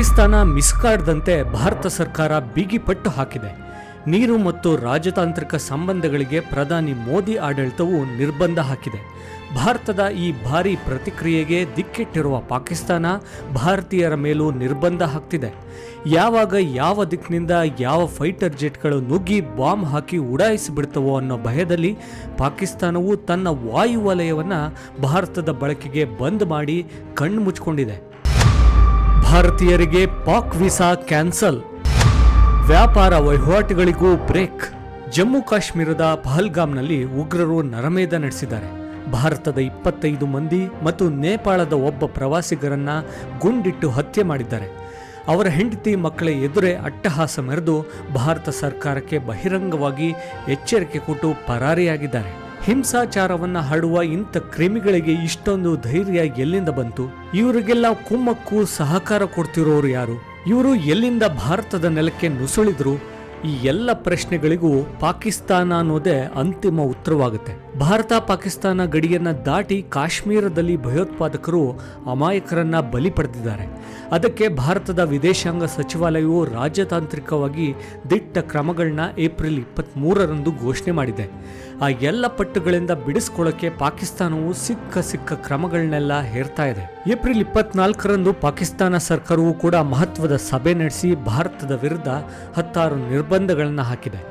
ಪಾಕಿಸ್ತಾನ ಮಿಸ್ಕಾಡ್ದಂತೆ ಭಾರತ ಸರ್ಕಾರ ಬಿಗಿಪಟ್ಟು ಹಾಕಿದೆ. ನೀರು ಮತ್ತು ರಾಜತಾಂತ್ರಿಕ ಸಂಬಂಧಗಳಿಗೆ ಪ್ರಧಾನಿ ಮೋದಿ ಆಡಳಿತವು ನಿರ್ಬಂಧ ಹಾಕಿದೆ. ಭಾರತದ ಈ ಭಾರಿ ಪ್ರತಿಕ್ರಿಯೆಗೆ ದಿಕ್ಕಿಟ್ಟಿರುವ ಪಾಕಿಸ್ತಾನ ಭಾರತೀಯರ ಮೇಲೂ ನಿರ್ಬಂಧ ಹಾಕ್ತಿದೆ. ಯಾವಾಗ ಯಾವ ದಿಕ್ಕಿನಿಂದ ಯಾವ ಫೈಟರ್ ಜೆಟ್ಗಳು ನುಗ್ಗಿ ಬಾಂಬ್ ಹಾಕಿ ಉಡಾಯಿಸಿಬಿಡ್ತವೋ ಅನ್ನೋ ಭಯದಲ್ಲಿ ಪಾಕಿಸ್ತಾನವು ತನ್ನ ವಾಯುವಲಯವನ್ನು ಭಾರತದ ಬಳಕೆಗೆ ಬಂದ್ ಮಾಡಿ ಕಣ್ಣು ಮುಚ್ಕೊಂಡಿದೆ ಭಾರತೀಯರಿಗೆ ಪಾಕ್ ವೀಸಾ ಕ್ಯಾನ್ಸಲ್. ವ್ಯಾಪಾರ ವಹಿವಾಟುಗಳಿಗೂ ಬ್ರೇಕ್. ಜಮ್ಮು ಕಾಶ್ಮೀರದ ಪಹಲ್ಗಾಮ್ನಲ್ಲಿ ಉಗ್ರರು ನರಮೇಧ ನಡೆಸಿದ್ದಾರೆ. ಭಾರತದ ಇಪ್ಪತ್ತೈದು ಮಂದಿ ಮತ್ತು ನೇಪಾಳದ ಒಬ್ಬ ಪ್ರವಾಸಿಗರನ್ನ ಗುಂಡಿಟ್ಟು ಹತ್ಯೆ ಮಾಡಿದ್ದಾರೆ. ಅವರ ಹೆಂಡತಿ ಮಕ್ಕಳ ಎದುರೇ ಅಟ್ಟಹಾಸ ಮೆರೆದು ಭಾರತ ಸರ್ಕಾರಕ್ಕೆ ಬಹಿರಂಗವಾಗಿ ಎಚ್ಚರಿಕೆ ಕೊಟ್ಟು ಪರಾರಿಯಾಗಿದ್ದಾರೆ. ಹಿಂಸಾಚಾರವನ್ನ ಹರಡುವ ಇಂಥ ಕ್ರಿಮಿಗಳಿಗೆ ಇಷ್ಟೊಂದು ಧೈರ್ಯ ಎಲ್ಲಿಂದ ಬಂತು? ಇವರಿಗೆಲ್ಲ ಕುಮ್ಮಕ್ಕು ಸಹಕಾರ ಕೊಡ್ತಿರೋರು ಯಾರು? ಇವರು ಎಲ್ಲಿಂದ ಭಾರತದ ನೆಲಕ್ಕೆ ನುಸುಳಿದ್ರು? ಈ ಎಲ್ಲ ಪ್ರಶ್ನೆಗಳಿಗೂ ಪಾಕಿಸ್ತಾನ ಅನ್ನೋದೇ ಅಂತಿಮ ಉತ್ತರವಾಗುತ್ತೆ. ಭಾರತ ಪಾಕಿಸ್ತಾನ ಗಡಿಯನ್ನು ದಾಟಿ ಕಾಶ್ಮೀರದಲ್ಲಿ ಭಯೋತ್ಪಾದಕರು ಅಮಾಯಕರನ್ನ ಬಲಿ ಪಡೆದಿದ್ದಾರೆ. ಅದಕ್ಕೆ ಭಾರತದ ವಿದೇಶಾಂಗ ಸಚಿವಾಲಯವು ರಾಜತಾಂತ್ರಿಕವಾಗಿ ದಿಟ್ಟ ಕ್ರಮಗಳನ್ನ ಏಪ್ರಿಲ್ ಇಪ್ಪತ್ತ್ ಮೂರರಂದು ಘೋಷಣೆ ಮಾಡಿದೆ. ಆ ಎಲ್ಲ ಪಟ್ಟುಗಳಿಂದ ಬಿಡಿಸ್ಕೊಳ್ಳೋಕೆ ಪಾಕಿಸ್ತಾನವು ಸಿಕ್ಕ ಸಿಕ್ಕ ಕ್ರಮಗಳನ್ನೆಲ್ಲ ಹೇರ್ತಾ ಇದೆ. ಏಪ್ರಿಲ್ ಇಪ್ಪತ್ನಾಲ್ಕರಂದು ಪಾಕಿಸ್ತಾನ ಸರ್ಕಾರವು ಕೂಡ ಮಹತ್ವದ ಸಭೆ ನಡೆಸಿ ಭಾರತದ ವಿರುದ್ಧ ಹತ್ತಾರು ನಿರ್ಬಂಧಗಳನ್ನು ಹಾಕಿದೆ.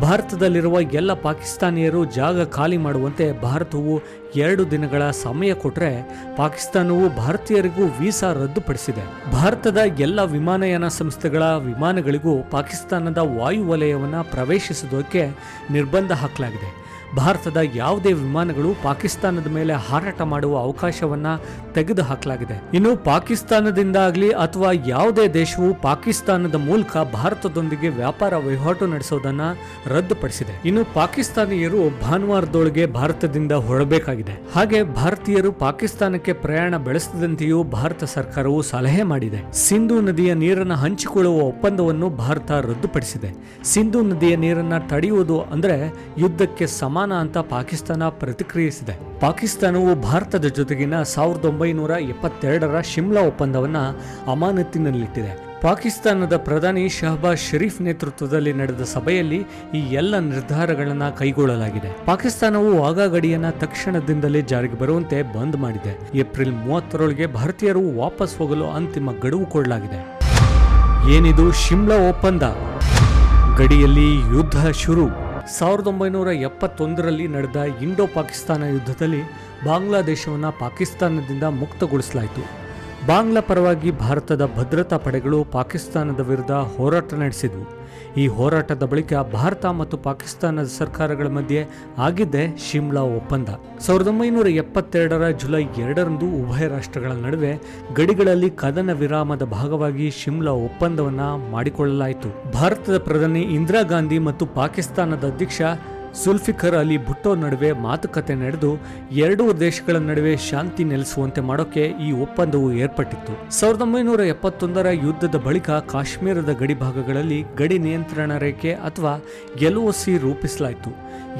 ಭಾರತದಲ್ಲಿರುವ ಎಲ್ಲ ಪಾಕಿಸ್ತಾನಿಯರು ಜಾಗ ಖಾಲಿ ಮಾಡುವಂತೆ ಭಾರತವು ಎರಡು ದಿನಗಳ ಸಮಯ ಕೊಟ್ಟರೆ ಪಾಕಿಸ್ತಾನವು ಭಾರತೀಯರಿಗೂ ವೀಸಾ ರದ್ದುಪಡಿಸಿದೆ. ಭಾರತದ ಎಲ್ಲ ವಿಮಾನಯಾನ ಸಂಸ್ಥೆಗಳ ವಿಮಾನಗಳಿಗೂ ಪಾಕಿಸ್ತಾನದ ವಾಯುವಲಯವನ್ನು ಪ್ರವೇಶಿಸುವುದಕ್ಕೆ ನಿರ್ಬಂಧ ಹಾಕಲಾಗಿದೆ. ಭಾರತದ ಯಾವುದೇ ವಿಮಾನಗಳು ಪಾಕಿಸ್ತಾನದ ಮೇಲೆ ಹಾರಾಟ ಮಾಡುವ ಅವಕಾಶವನ್ನ ತೆಗೆದುಹಾಕಲಾಗಿದೆ. ಇನ್ನು ಪಾಕಿಸ್ತಾನದಿಂದ ಆಗಲಿ ಅಥವಾ ಯಾವುದೇ ದೇಶವು ಪಾಕಿಸ್ತಾನದ ಮೂಲಕ ಭಾರತದೊಂದಿಗೆ ವ್ಯಾಪಾರ ವಹಿವಾಟು ನಡೆಸೋದನ್ನ ರದ್ದುಪಡಿಸಿದೆ. ಇನ್ನು ಪಾಕಿಸ್ತಾನಿಯರು ಭಾನುವಾರದೊಳಗೆ ಭಾರತದಿಂದ ಹೊರಡಬೇಕಾಗಿದೆ. ಹಾಗೆ ಭಾರತೀಯರು ಪಾಕಿಸ್ತಾನಕ್ಕೆ ಪ್ರಯಾಣ ಬೆಳೆಸದಂತೆಯೂ ಭಾರತ ಸರ್ಕಾರವು ಸಲಹೆ ಮಾಡಿದೆ. ಸಿಂಧು ನದಿಯ ನೀರನ್ನು ಹಂಚಿಕೊಳ್ಳುವ ಒಪ್ಪಂದವನ್ನು ಭಾರತ ರದ್ದುಪಡಿಸಿದೆ. ಸಿಂಧು ನದಿಯ ನೀರನ್ನ ತಡೆಯುವುದು ಅಂದ್ರೆ ಯುದ್ಧಕ್ಕೆ ಸಮಾನ ಅಂತ ಪಾಕಿಸ್ತಾನ ಪ್ರತಿಕ್ರಿಯಿಸಿದೆ. ಪಾಕಿಸ್ತಾನವು ಭಾರತದ ಜೊತೆಗಿನ ಸಾವಿರದ ಒಂಬೈನೂರ ಎಪ್ಪತ್ತೆರಡರ ಶಿಮ್ಲಾ ಒಪ್ಪಂದವನ್ನು ಅಮಾನತಿನಲ್ಲಿಟ್ಟಿದೆ ಪಾಕಿಸ್ತಾನದ ಪ್ರಧಾನಿ ಶಹಬಾಜ್ ಶರೀಫ್ ನೇತೃತ್ವದಲ್ಲಿ ನಡೆದ ಸಭೆಯಲ್ಲಿ ಈ ಎಲ್ಲ ನಿರ್ಧಾರಗಳನ್ನು ಕೈಗೊಳ್ಳಲಾಗಿದೆ. ಪಾಕಿಸ್ತಾನವು ವಾಘಾ ಗಡಿಯನ್ನ ತಕ್ಷಣದಿಂದಲೇ ಜಾರಿಗೆ ಬರುವಂತೆ ಬಂದ್ ಮಾಡಿದೆ. ಏಪ್ರಿಲ್ ಮೂವತ್ತರೊಳಗೆ ಭಾರತೀಯರು ವಾಪಸ್ ಹೋಗಲು ಅಂತಿಮ ಗಡುವು ಕೊಡಲಾಗಿದೆ. ಏನಿದು ಶಿಮ್ಲಾ ಒಪ್ಪಂದ? ಗಡಿಯಲ್ಲಿ ಯುದ್ಧ ಶುರು. ಸಾವಿರದ ಒಂಬೈನೂರ ಎಪ್ಪತ್ತೊಂದರಲ್ಲಿ ನಡೆದ ಇಂಡೋ ಪಾಕಿಸ್ತಾನ ಯುದ್ಧದಲ್ಲಿ ಬಾಂಗ್ಲಾದೇಶವನ್ನು ಪಾಕಿಸ್ತಾನದಿಂದ ಮುಕ್ತಗೊಳಿಸಲಾಯಿತು. ಬಾಂಗ್ಲಾ ಪರವಾಗಿ ಭಾರತದ ಭದ್ರತಾ ಪಡೆಗಳು ಪಾಕಿಸ್ತಾನದ ವಿರುದ್ಧ ಹೋರಾಟ ನಡೆಸಿದವು. ಈ ಹೋರಾಟದ ಬಳಿಕ ಭಾರತ ಮತ್ತು ಪಾಕಿಸ್ತಾನದ ಸರ್ಕಾರಗಳ ಮಧ್ಯೆ ಆಗಿದ್ದೆ ಶಿಮ್ಲಾ ಒಪ್ಪಂದ. ಸಾವಿರದ ಒಂಬೈನೂರ ಎಪ್ಪತ್ತೆರಡರ ಜುಲೈ ಎರಡರಂದು ಉಭಯ ರಾಷ್ಟ್ರಗಳ ನಡುವೆ ಗಡಿಗಳಲ್ಲಿ ಕದನ ವಿರಾಮದ ಭಾಗವಾಗಿ ಶಿಮ್ಲಾ ಒಪ್ಪಂದವನ್ನ ಮಾಡಿಕೊಳ್ಳಲಾಯಿತು. ಭಾರತದ ಪ್ರಧಾನಿ ಇಂದಿರಾ ಗಾಂಧಿ ಮತ್ತು ಪಾಕಿಸ್ತಾನದ ಅಧ್ಯಕ್ಷ ಸುಲ್ಫಿಕರ್ ಅಲಿ ಭುಟ್ಟೋ ನಡುವೆ ಮಾತುಕತೆ ನಡೆದು ಎರಡೂ ದೇಶಗಳ ನಡುವೆ ಶಾಂತಿ ನೆಲೆಸುವಂತೆ ಮಾಡೋಕೆ ಈ ಒಪ್ಪಂದವು ಏರ್ಪಟ್ಟಿತ್ತು. ಸಾವಿರದ ಒಂಬೈನೂರ ಎಪ್ಪತ್ತೊಂದರ ಯುದ್ಧದ ಬಳಿಕ ಕಾಶ್ಮೀರದ ಗಡಿ ಭಾಗಗಳಲ್ಲಿ ಗಡಿ ನಿಯಂತ್ರಣ ರೇಖೆ ಅಥವಾ ಎಲ್ಒಸಿ ರೂಪಿಸಲಾಯಿತು.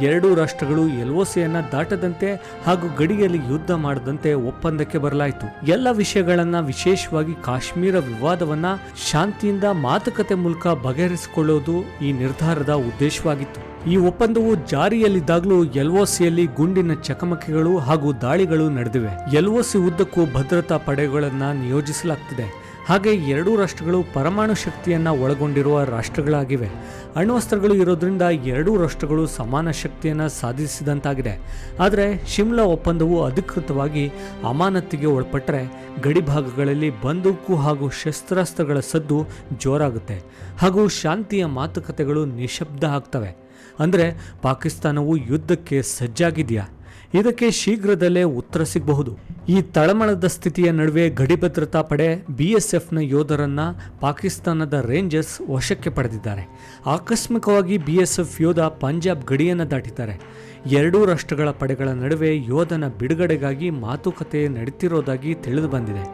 ಎರಡೂ ರಾಷ್ಟ್ರಗಳು ಎಲ್ಒಸಿಯನ್ನ ದಾಟದಂತೆ ಹಾಗೂ ಗಡಿಯಲ್ಲಿ ಯುದ್ಧ ಮಾಡದಂತೆ ಒಪ್ಪಂದಕ್ಕೆ ಬರಲಾಯಿತು. ಎಲ್ಲ ವಿಷಯಗಳನ್ನ ವಿಶೇಷವಾಗಿ ಕಾಶ್ಮೀರ ವಿವಾದವನ್ನ ಶಾಂತಿಯಿಂದ ಮಾತುಕತೆ ಮೂಲಕ ಬಗೆಹರಿಸಿಕೊಳ್ಳುವುದು ಈ ನಿರ್ಧಾರದ ಉದ್ದೇಶವಾಗಿತ್ತು. ಈ ಒಪ್ಪಂದವು ಜಾರಿಯಲ್ಲಿದ್ದಾಗಲೂ ಎಲ್ಒಸಿಯಲ್ಲಿ ಗುಂಡಿನ ಚಕಮಕಿಗಳು ಹಾಗೂ ದಾಳಿಗಳು ನಡೆದಿವೆ. ಎಲ್ಒಸಿ ಉದ್ದಕ್ಕೂ ಭದ್ರತಾ ಪಡೆಗಳನ್ನು ನಿಯೋಜಿಸಲಾಗ್ತಿದೆ. ಹಾಗೆ ಎರಡೂ ರಾಷ್ಟ್ರಗಳು ಪರಮಾಣು ಶಕ್ತಿಯನ್ನ ಒಳಗೊಂಡಿರುವ ರಾಷ್ಟ್ರಗಳಾಗಿವೆ. ಅಣ್ವಸ್ತ್ರಗಳು ಇರೋದ್ರಿಂದ ಎರಡೂ ರಾಷ್ಟ್ರಗಳು ಸಮಾನ ಶಕ್ತಿಯನ್ನ ಸಾಧಿಸಿದಂತಾಗಿದೆ. ಆದರೆ ಶಿಮ್ಲಾ ಒಪ್ಪಂದವು ಅಧಿಕೃತವಾಗಿ ಅಮಾನತಿಗೆ ಒಳಪಟ್ಟರೆ ಗಡಿಭಾಗಗಳಲ್ಲಿ ಬಂದೂಕು ಹಾಗೂ ಶಸ್ತ್ರಾಸ್ತ್ರಗಳ ಸದ್ದು ಜೋರಾಗುತ್ತೆ. ಹಾಗೂ ಶಾಂತಿಯ ಮಾತುಕತೆಗಳು ನಿಶಬ್ದ ಆಗ್ತವೆ. ಅಂದರೆ ಪಾಕಿಸ್ತಾನವು ಯುದ್ಧಕ್ಕೆ ಸಜ್ಜಾಗಿದೆಯಾ? ಇದಕ್ಕೆ ಶೀಘ್ರದಲ್ಲೇ ಉತ್ತರ ಸಿಗಬಹುದು. ಈ ತಳಮಳದ ಸ್ಥಿತಿಯ ನಡುವೆ ಗಡಿ ಭದ್ರತಾ ಪಡೆ ಬಿಎಸ್ಎಫ್ನ ಯೋಧರನ್ನ ಪಾಕಿಸ್ತಾನದ ರೇಂಜರ್ಸ್ ವಶಕ್ಕೆ ಪಡೆದಿದ್ದಾರೆ. ಆಕಸ್ಮಿಕವಾಗಿ ಬಿಎಸ್ಎಫ್ ಯೋಧ ಪಂಜಾಬ್ ಗಡಿಯನ್ನು ದಾಟಿದ್ದಾರೆ. ಎರಡೂ ರಾಷ್ಟ್ರಗಳ ಪಡೆಗಳ ನಡುವೆ ಯೋಧನ ಬಿಡುಗಡೆಗಾಗಿ ಮಾತುಕತೆ ನಡೀತಿರೋದಾಗಿ ತಿಳಿದು ಬಂದಿದೆ.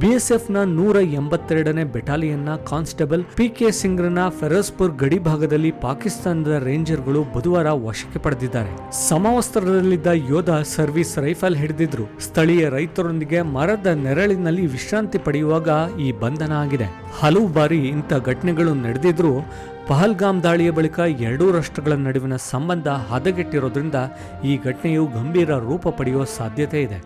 ಬಿಎಸ್ಎಫ್ನ ನೂರ ಎಂಬತ್ತೆರಡನೇ ಬೆಟಾಲಿಯನ್ನ ಕಾನ್ಸ್ಟೇಬಲ್ ಪಿ ಕೆ ಸಿಂಗ್ರನ ಫೆರೋಜ್ಪುರ್ ಗಡಿ ಭಾಗದಲ್ಲಿ ಪಾಕಿಸ್ತಾನದ ರೇಂಜರ್ಗಳು ಬುಧವಾರ ವಶಕ್ಕೆ ಪಡೆದಿದ್ದಾರೆ. ಸಮವಸ್ತ್ರದಲ್ಲಿದ್ದ ಯೋಧ ಸರ್ವಿಸ್ ರೈಫಲ್ ಹಿಡಿದಿದ್ರು. ಸ್ಥಳೀಯ ರೈತರೊಂದಿಗೆ ಮರದ ನೆರಳಿನಲ್ಲಿ ವಿಶ್ರಾಂತಿ ಪಡೆಯುವಾಗ ಈ ಬಂಧನ ಆಗಿದೆ. ಹಲವು ಬಾರಿ ಇಂಥ ಘಟನೆಗಳು ನಡೆದಿದ್ರೂ ಪಹಲ್ಗಾಮ್ ದಾಳಿಯ ಬಳಿಕ ಎರಡೂ ರಾಷ್ಟ್ರಗಳ ನಡುವಿನ ಸಂಬಂಧ ಹದಗೆಟ್ಟಿರೋದ್ರಿಂದ ಈ ಘಟನೆಯು ಗಂಭೀರ ರೂಪ ಪಡೆಯುವ ಸಾಧ್ಯತೆ ಇದೆ.